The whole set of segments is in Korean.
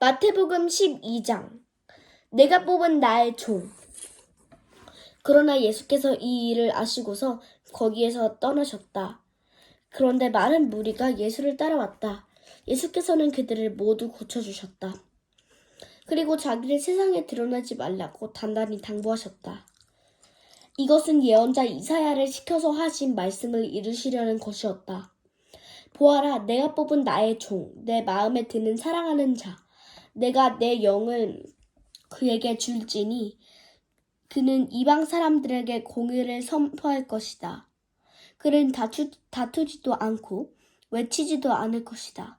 마태복음 12장 내가 뽑은 나의 종 그러나 예수께서 이 일을 아시고서 거기에서 떠나셨다. 그런데 많은 무리가 예수를 따라왔다. 예수께서는 그들을 모두 고쳐주셨다. 그리고 자기를 세상에 드러내지 말라고 단단히 당부하셨다. 이것은 예언자 이사야를 시켜서 하신 말씀을 이루시려는 것이었다. 보아라, 내가 뽑은 나의 종, 내 마음에 드는 사랑하는 자. 내가 내 영을 그에게 줄지니 그는 이방 사람들에게 공의를 선포할 것이다. 그는 다투, 다투지도 않고 외치지도 않을 것이다.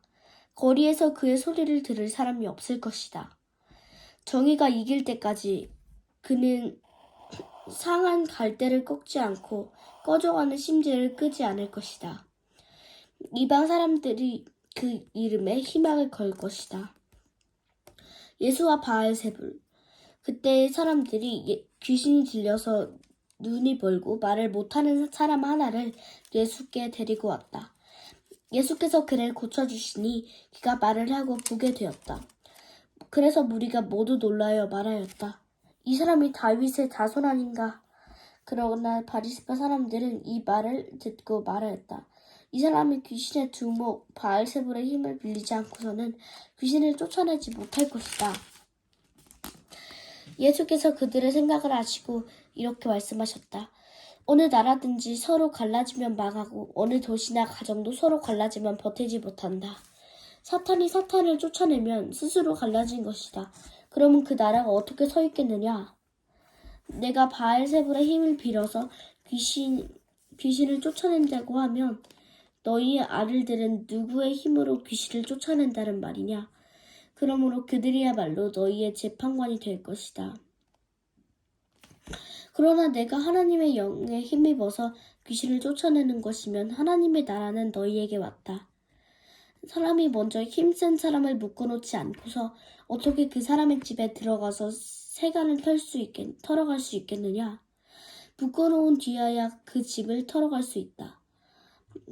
거리에서 그의 소리를 들을 사람이 없을 것이다. 정의가 이길 때까지 그는 상한 갈대를 꺾지 않고 꺼져가는 심지를 끄지 않을 것이다. 이방 사람들이 그 이름에 희망을 걸 것이다. 예수와 바알세불. 그때 사람들이 예- 귀신이 들려서 눈이 벌고 말을 못하는 사람 하나를 예수께 데리고 왔다. 예수께서 그를 고쳐주시니 그가 말을 하고 보게 되었다. 그래서 무리가 모두 놀라여 말하였다. 이 사람이 다윗의 자손 아닌가? 그러나 바리스파 사람들은 이 말을 듣고 말하였다. 이 사람이 귀신의 두목 바알세불의 힘을 빌리지 않고서는 귀신을 쫓아내지 못할 것이다. 예수께서 그들의 생각을 아시고 이렇게 말씀하셨다. 어느 나라든지 서로 갈라지면 망하고 어느 도시나 가정도 서로 갈라지면 버티지 못한다. 사탄이 사탄을 쫓아내면 스스로 갈라진 것이다. 그러면 그 나라가 어떻게 서 있겠느냐? 내가 바알세불의 힘을 빌어서 귀신 귀신을 쫓아낸다고 하면 너희의 아들들은 누구의 힘으로 귀신을 쫓아낸다는 말이냐? 그러므로 그들이야말로 너희의 재판관이 될 것이다. 그러나 내가 하나님의 영에 힘입어서 귀신을 쫓아내는 것이면 하나님의 나라는 너희에게 왔다. 사람이 먼저 힘센 사람을 묶어놓지 않고서 어떻게 그 사람의 집에 들어가서 세간을 털 수 있겠, 털어갈 수 있겠느냐? 묶어놓은 뒤에야 그 집을 털어갈 수 있다.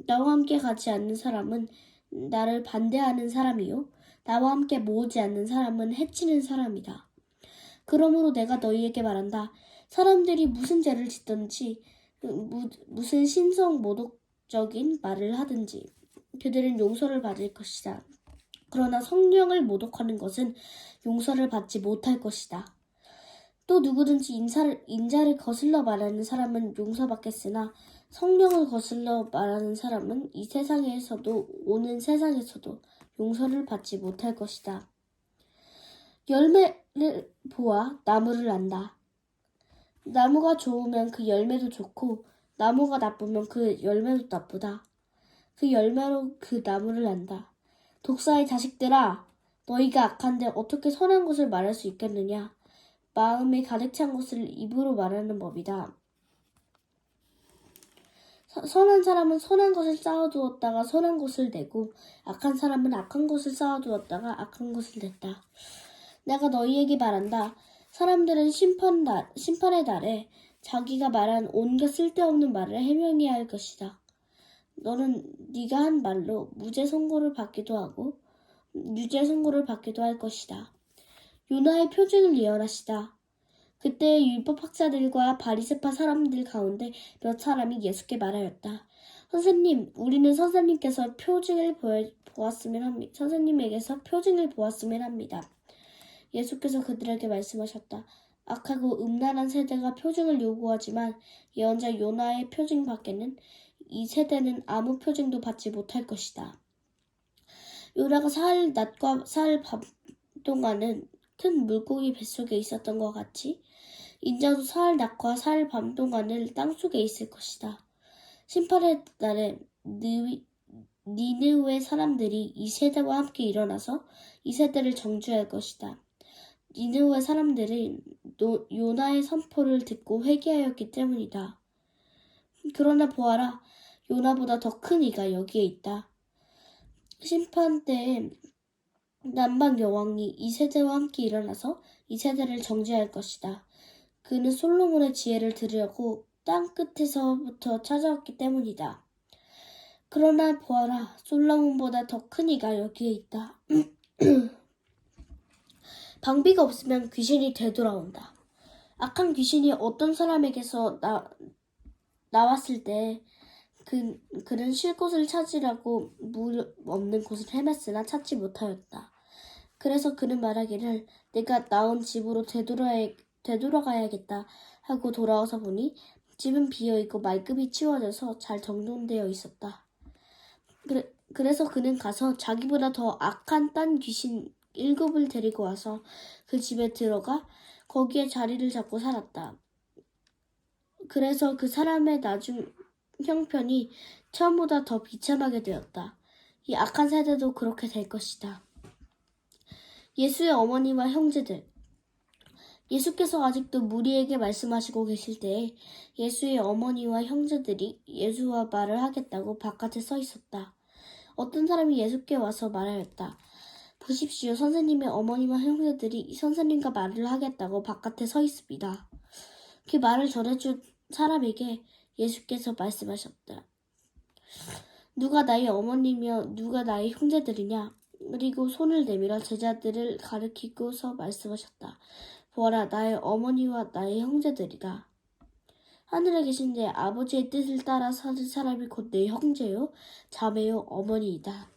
나와 함께 가지 않는 사람은 나를 반대하는 사람이요. 나와 함께 모으지 않는 사람은 해치는 사람이다. 그러므로 내가 너희에게 말한다. 사람들이 무슨 죄를 짓든지 무, 무슨 신성 모독적인 말을 하든지 그들은 용서를 받을 것이다. 그러나 성령을 모독하는 것은 용서를 받지 못할 것이다. 또 누구든지 인사를, 인자를 거슬러 말하는 사람은 용서받겠으나 성령을 거슬러 말하는 사람은 이 세상에서도 오는 세상에서도 용서를 받지 못할 것이다. 열매를 보아 나무를 안다. 나무가 좋으면 그 열매도 좋고 나무가 나쁘면 그 열매도 나쁘다. 그 열매로 그 나무를 안다. 독사의 자식들아, 너희가 악한데 어떻게 선한 것을 말할 수 있겠느냐? 마음에 가득 찬 것을 입으로 말하는 법이다. 서- 선한 사람은 선한 것을 쌓아두었다가 선한 것을 내고 악한 사람은 악한 것을 쌓아두었다가 악한 것을 냈다. 내가 너희에게 말한다. 사람들은 심판 날, 심판의 날에 자기가 말한 온갖 쓸데없는 말을 해명해야 할 것이다. 너는 네가 한 말로 무죄 선고를 받기도 하고 유죄 선고를 받기도 할 것이다. 요나의 표준을 예언하시다. 그때 율법학자들과 바리새파 사람들 가운데 몇 사람이 예수께 말하였다. 선생님, 우리는 선생님께서 표징을 보았으면 합니다. 선생님에게서 표징을 보았으면 합니다. 예수께서 그들에게 말씀하셨다. 악하고 음란한 세대가 표징을 요구하지만 예언자 요나의 표징 밖에는 이 세대는 아무 표징도 받지 못할 것이다. 요나가 사흘 낮과 사흘 밤 동안은 큰 물고기 뱃속에 있었던 것 같이 인자도 사흘 낮과 사흘 밤 동안을 땅 속에 있을 것이다. 심판의 날에 느- 니느웨 사람들이 이 세대와 함께 일어나서 이 세대를 정죄할 것이다. 니느웨 사람들은 노- 요나의 선포를 듣고 회개하였기 때문이다. 그러나 보아라, 요나보다 더 큰 이가 여기에 있다. 심판 때에 남방 여왕이 이 세대와 함께 일어나서 이 세대를 정죄할 것이다. 그는 솔로몬의 지혜를 들으려고 땅 끝에서부터 찾아왔기 때문이다. 그러나 보아라, 솔로몬보다 더 큰 이가 여기에 있다. 방비가 없으면 귀신이 되돌아온다. 악한 귀신이 어떤 사람에게서 나, 나왔을 때 그, 그는 쉴 곳을 찾으라고 물 없는 곳을 헤맸으나 찾지 못하였다. 그래서 그는 말하기를 내가 나온 집으로 되돌아야, 되돌아가야겠다 하고 돌아와서 보니 집은 비어있고 말끔히 치워져서 잘 정돈되어 있었다. 그래, 그래서 그는 가서 자기보다 더 악한 딴 귀신 일곱을 데리고 와서 그 집에 들어가 거기에 자리를 잡고 살았다. 그래서 그 사람의 나중 형편이 처음보다 더 비참하게 되었다. 이 악한 세대도 그렇게 될 것이다. 예수의 어머니와 형제들. 예수께서 아직도 무리에게 말씀하시고 계실 때에 예수의 어머니와 형제들이 예수와 말을 하겠다고 바깥에 서 있었다. 어떤 사람이 예수께 와서 말하였다. 보십시오. 선생님의 어머니와 형제들이 선생님과 말을 하겠다고 바깥에 서 있습니다. 그 말을 전해준 사람에게 예수께서 말씀하셨다. 누가 나의 어머니며 누가 나의 형제들이냐? 그리고 손을 내밀어 제자들을 가리키고서 말씀하셨다. 보아라, 나의 어머니와 나의 형제들이다. 하늘에 계신 내 아버지의 뜻을 따라 사는 사람이 곧 내 형제요, 자매요, 어머니이다.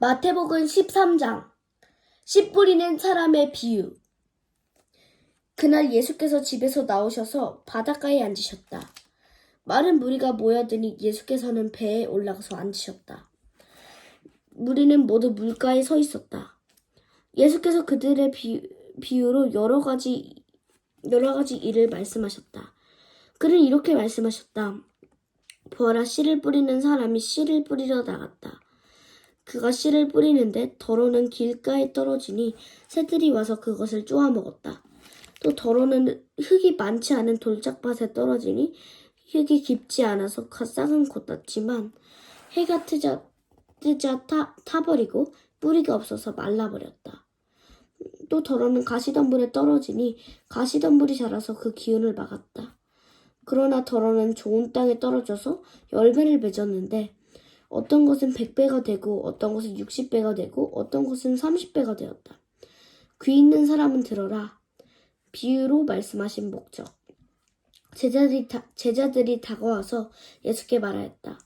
마태복음 13장 씨 뿌리는 사람의 비유 그날 예수께서 집에서 나오셔서 바닷가에 앉으셨다. 많은 무리가 모여드니 예수께서는 배에 올라가서 앉으셨다. 무리는 모두 물가에 서 있었다. 예수께서 그들의 비, 비유로 여러 가지 여러 가지 일을 말씀하셨다. 그는 이렇게 말씀하셨다. 보아라 씨를 뿌리는 사람이 씨를 뿌리러 나갔다. 그가 씨를 뿌리는데 더러는 길가에 떨어지니 새들이 와서 그것을 쪼아 먹었다. 또 더러는 흙이 많지 않은 돌짝밭에 떨어지니 흙이 깊지 않아서 싹은 곧났지만 해가 트자 뜨자 타, 타버리고 뿌리가 없어서 말라버렸다. 또 더러는 가시덤불에 떨어지니 가시덤불이 자라서 그 기운을 막았다. 그러나 더러는 좋은 땅에 떨어져서 열매를 맺었는데 어떤 것은 100배가 되고 어떤 것은 60배가 되고 어떤 것은 30배가 되었다. 귀 있는 사람은 들어라. 비유로 말씀하신 목적. 제자들이, 다, 제자들이 다가와서 예수께 말하였다.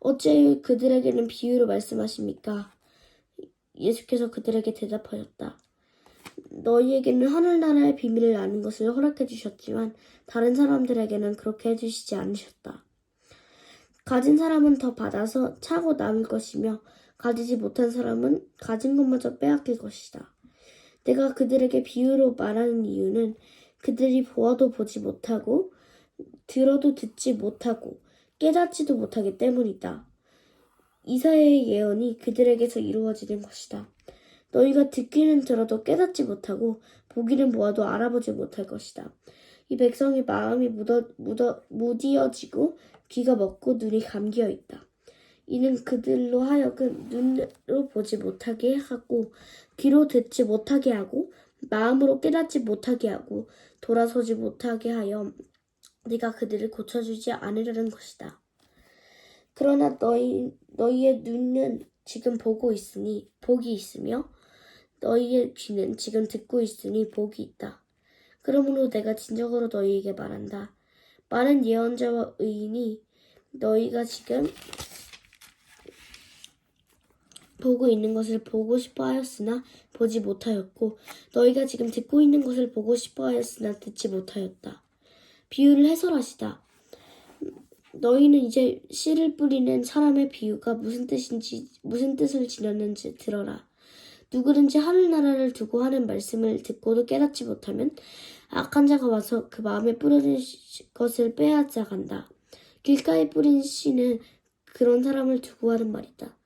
어째 그들에게는 비유로 말씀하십니까? 예수께서 그들에게 대답하였다. 너희에게는 하늘나라의 비밀을 아는 것을 허락해 주셨지만 다른 사람들에게는 그렇게 해주시지 않으셨다. 가진 사람은 더 받아서 차고 남을 것이며 가지지 못한 사람은 가진 것마저 빼앗길 것이다. 내가 그들에게 비유로 말하는 이유는 그들이 보아도 보지 못하고 들어도 듣지 못하고 깨닫지도 못하기 때문이다. 이사야의 예언이 그들에게서 이루어지는 것이다. 너희가 듣기는 들어도 깨닫지 못하고 보기는 보아도 알아보지 못할 것이다. 이 백성의 마음이 묻어, 묻어, 무디어지고 귀가 먹고 눈이 감기어 있다. 이는 그들로 하여금 눈으로 보지 못하게 하고 귀로 듣지 못하게 하고 마음으로 깨닫지 못하게 하고 돌아서지 못하게 하여 네가 그들을 고쳐주지 않으려는 것이다. 그러나 너희 너희의 눈은 지금 보고 있으니 복이 있으며 너희의 귀는 지금 듣고 있으니 복이 있다. 그러므로 내가 진정으로 너희에게 말한다. 많은 예언자와 의인이 너희가 지금 보고 있는 것을 보고 싶어 하였으나 보지 못하였고 너희가 지금 듣고 있는 것을 보고 싶어 하였으나 듣지 못하였다. 비유를 해설하시다. 너희는 이제 씨를 뿌리는 사람의 비유가 무슨 뜻인지 무슨 뜻을 지녔는지 들어라. 누구든지 하늘나라를 두고 하는 말씀을 듣고도 깨닫지 못하면 악한 자가 와서 그 마음에 뿌려진 것을 빼앗아 간다. 길가에 뿌린 씨는 그런 사람을 두고 하는 말이다.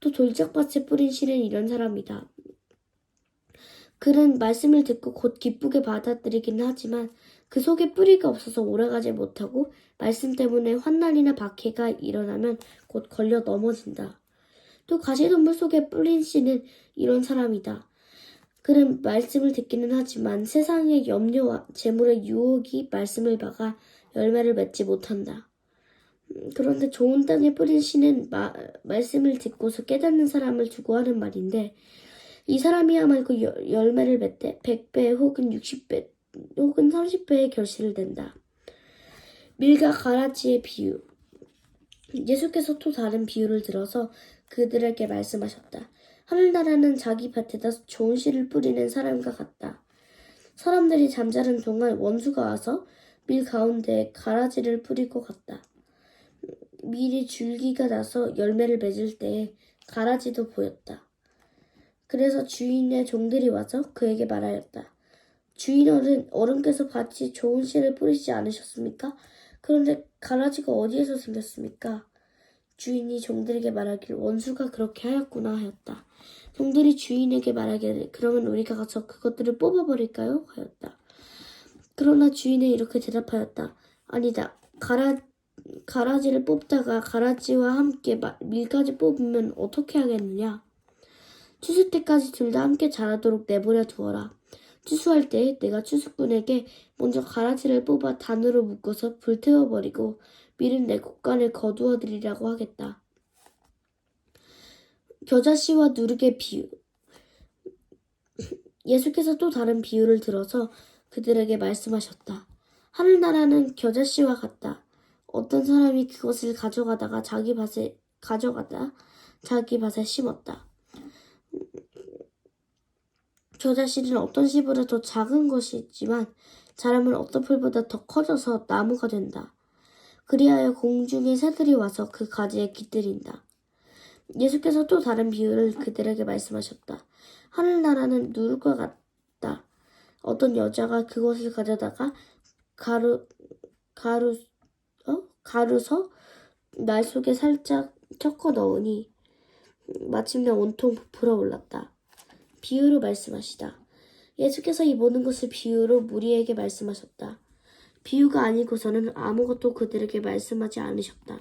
또 돌짝밭에 뿌린 씨는 이런 사람이다. 그는 말씀을 듣고 곧 기쁘게 받아들이긴 하지만 그 속에 뿌리가 없어서 오래가지 못하고 말씀 때문에 환난이나 박해가 일어나면 곧 걸려 넘어진다. 또 가시덤불 속에 뿌린 씨는 이런 사람이다. 그는 말씀을 듣기는 하지만 세상의 염려와 재물의 유혹이 말씀을 박아 열매를 맺지 못한다. 음, 그런데 좋은 땅에 뿌린 씨는 마, 말씀을 듣고서 깨닫는 사람을 두고 하는 말인데 이 사람이야말로 열- 열매를 맺되 100배 혹은 60배 혹은 30배의 결실을 낸다. 밀과 가라지의 비유. 예수께서 또 다른 비유를 들어서 그들에게 말씀하셨다. 하늘나라는 자기 밭에다 좋은 씨를 뿌리는 사람과 같다. 사람들이 잠자는 동안 원수가 와서 밀 가운데에 가라지를 뿌리고 갔다. 밀이 줄기가 나서 열매를 맺을 때에 가라지도 보였다. 그래서 주인의 종들이 와서 그에게 말하였다. 주인 어른, 어른께서 밭이 좋은 씨를 뿌리지 않으셨습니까? 그런데 가라지가 어디에서 생겼습니까? 주인이 종들에게 말하길 원수가 그렇게 하였구나 하였다. 종들이 주인에게 말하기를 그러면 우리가 가서 그것들을 뽑아버릴까요? 하였다. 그러나 주인은 이렇게 대답하였다. 아니다. 가라, 가라지를 뽑다가 가라지와 함께 마- 밀까지 뽑으면 어떻게 하겠느냐? 추수 때까지 둘 다 함께 자라도록 내버려 두어라. 추수할 때 내가 추수꾼에게 먼저 가라지를 뽑아 단으로 묶어서 불태워버리고 밀은 내 곳간을 거두어 드리라고 하겠다. 겨자씨와 누룩의 비유. 예수께서 또 다른 비유를 들어서 그들에게 말씀하셨다. 하늘나라는 겨자씨와 같다. 어떤 사람이 그것을 가져가다가 자기 밭에 가져가다 자기 밭에 심었다. 겨자씨는 어떤 씨보다 더 작은 것이지만 자라면 어떤 풀보다 더 커져서 나무가 된다. 그리하여 공중의 새들이 와서 그 가지에 깃들인다. 예수께서 또 다른 비유를 그들에게 말씀하셨다. 하늘나라는 누룩과 같다. 어떤 여자가 그것을 가져다가 가루 가루 어? 가루서 날 속에 살짝 섞어 넣으니 마침내 온통 부풀어 올랐다. 비유로 말씀하시다. 예수께서 이 모든 것을 비유로 무리에게 말씀하셨다. 비유가 아니고서는 아무것도 그들에게 말씀하지 않으셨다.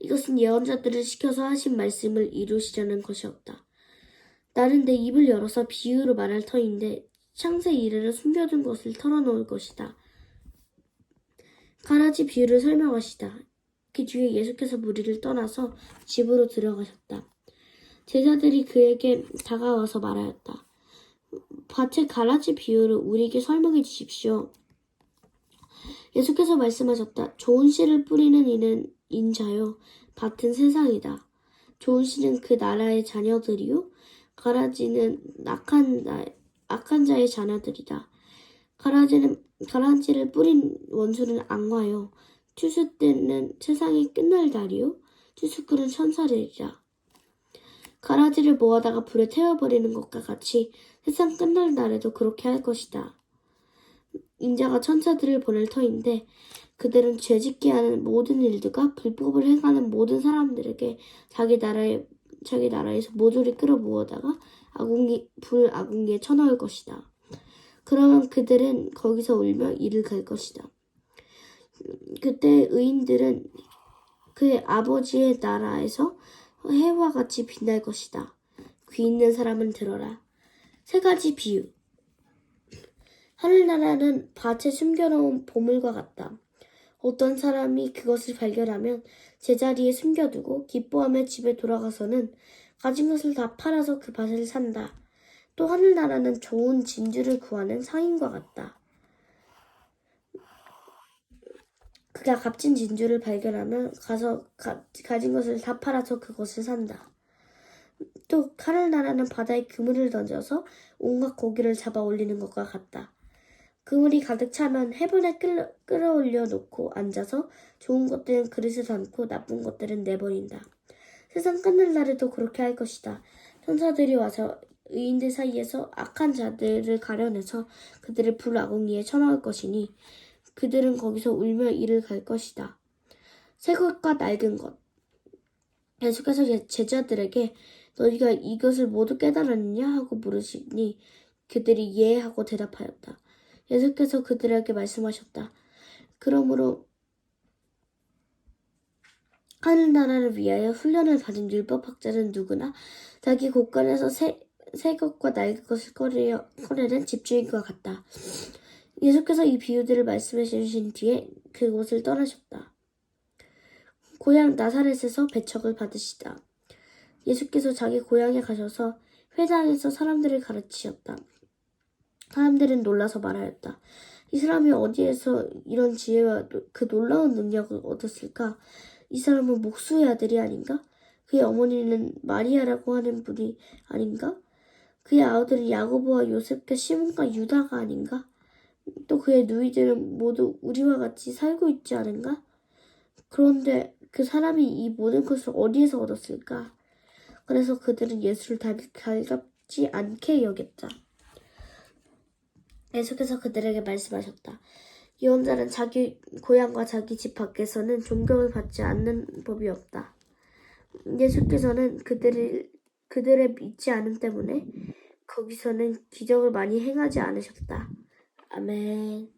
이것은 예언자들을 시켜서 하신 말씀을 이루시려는 것이었다. 나는 내 입을 열어서 비유로 말할 터인데 창세 이래로 숨겨둔 것을 털어놓을 것이다. 가라지 비유를 설명하시다. 그 뒤에 예수께서 무리를 떠나서 집으로 들어가셨다. 제자들이 그에게 다가와서 말하였다. 밭의 가라지 비유를 우리에게 설명해 주십시오. 예수께서 말씀하셨다. 좋은 씨를 뿌리는 이는 인자요. 밭은 세상이다. 좋은 씨는 그 나라의 자녀들이요. 가라지는 악한, 나, 악한 자의 자녀들이다. 가라지는, 가라지를 뿌린 원수는 악마요. 추수 때는 세상이 끝날 날이요. 추수꾼은 천사들이라. 가라지를 모아다가 불에 태워버리는 것과 같이 세상 끝날 날에도 그렇게 할 것이다. 인자가 천사들을 보낼 터인데 그들은 죄짓게 하는 모든 일들과 불법을 행하는 모든 사람들에게 자기 나라에 자기 나라에서 모조리 끌어모아다가 아궁이 불 아궁이에 쳐넣을 것이다. 그러면 그들은 거기서 울며 이를 갈 것이다. 그때 의인들은 그의 아버지의 나라에서 해와 같이 빛날 것이다. 귀 있는 사람은 들어라. 세 가지 비유. 하늘나라는 밭에 숨겨놓은 보물과 같다. 어떤 사람이 그것을 발견하면 제자리에 숨겨두고 기뻐하며 집에 돌아가서는 가진 것을 다 팔아서 그 밭을 산다. 또 하늘나라는 좋은 진주를 구하는 상인과 같다. 그가 값진 진주를 발견하면 가서 가, 가진 것을 다 팔아서 그것을 산다. 또 하늘나라는 바다에 그물을 던져서 온갖 고기를 잡아 올리는 것과 같다. 그물이 가득 차면 해변에 끌, 끌어올려 놓고 앉아서 좋은 것들은 그릇에 담고 나쁜 것들은 내버린다. 세상 끝날 날에도 그렇게 할 것이다. 천사들이 와서 의인들 사이에서 악한 자들을 가려내서 그들을 불아궁이에 쳐넣을 것이니 그들은 거기서 울며 이를 갈 것이다. 새 것과 낡은 것. 예- 제자들에게 너희가 이것을 모두 깨달았느냐 하고 물으시니 그들이 예 하고 대답하였다. 예수께서 그들에게 말씀하셨다. 그러므로 하늘나라를 위하여 훈련을 받은 율법학자는 누구나 자기 곳간에서 새, 새 것과 낡은 것을 꺼내려, 꺼내는 집주인과 같다. 예수께서 이 비유들을 말씀해 주신 뒤에 그곳을 떠나셨다. 고향 나사렛에서 배척을 받으시다. 예수께서 자기 고향에 가셔서 회당에서 사람들을 가르치셨다. 사람들은 놀라서 말하였다. 이 사람이 어디에서 이런 지혜와 노- 그 놀라운 능력을 얻었을까? 이 사람은 목수의 아들이 아닌가? 그의 어머니는 마리아라고 하는 분이 아닌가? 그의 아우들은 야고보와 요셉과 시몬과 유다가 아닌가? 또 그의 누이들은 모두 우리와 같이 살고 있지 않은가? 그런데 그 사람이 이 모든 것을 어디에서 얻었을까? 그래서 그들은 예수를 달, 달갑지 않게 여겼다. 계속해서 그들에게 말씀하셨다. 예언자는 자기 고향과 자기 집 밖에서는 존경을 받지 않는 법이 없다. 예수께서는 그들을 그들의 믿지 않음 때문에 거기서는 기적을 많이 행하지 않으셨다. 아멘.